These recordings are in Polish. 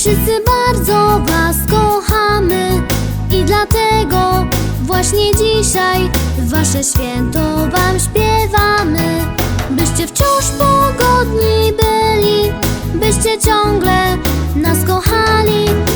Wszyscy bardzo Was kochamy i dlatego właśnie dzisiaj Wasze święto Wam śpiewamy, byście wciąż pogodni byli, byście ciągle nas kochali.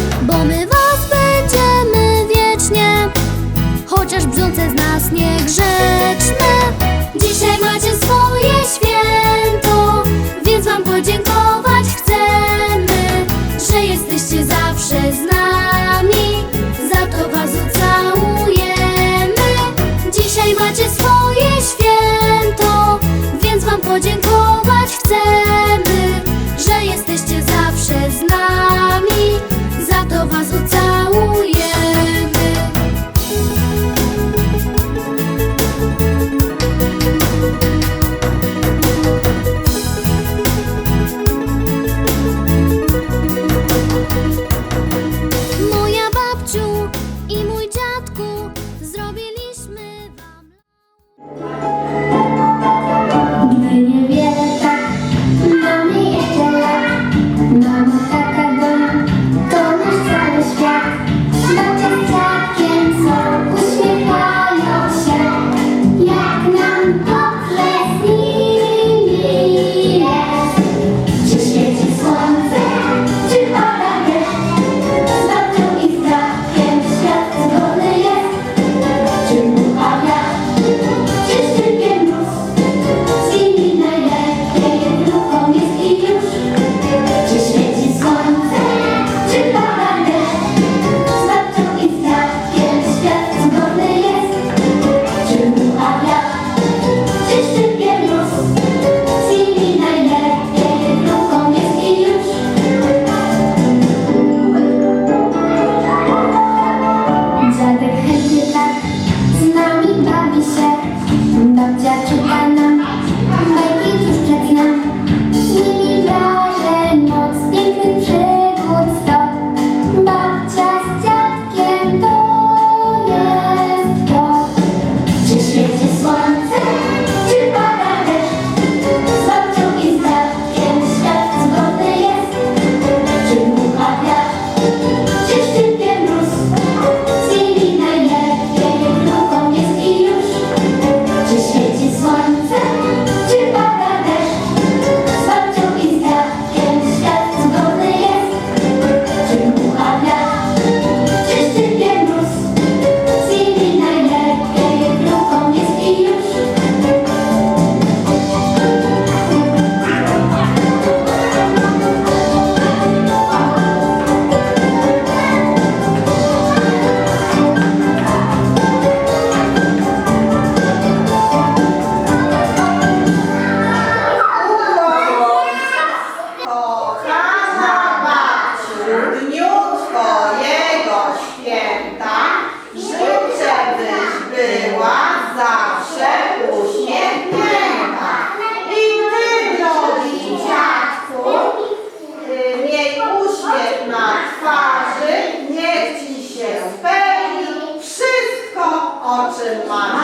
na twarzy, niech Ci się spełni wszystko, o czym masz.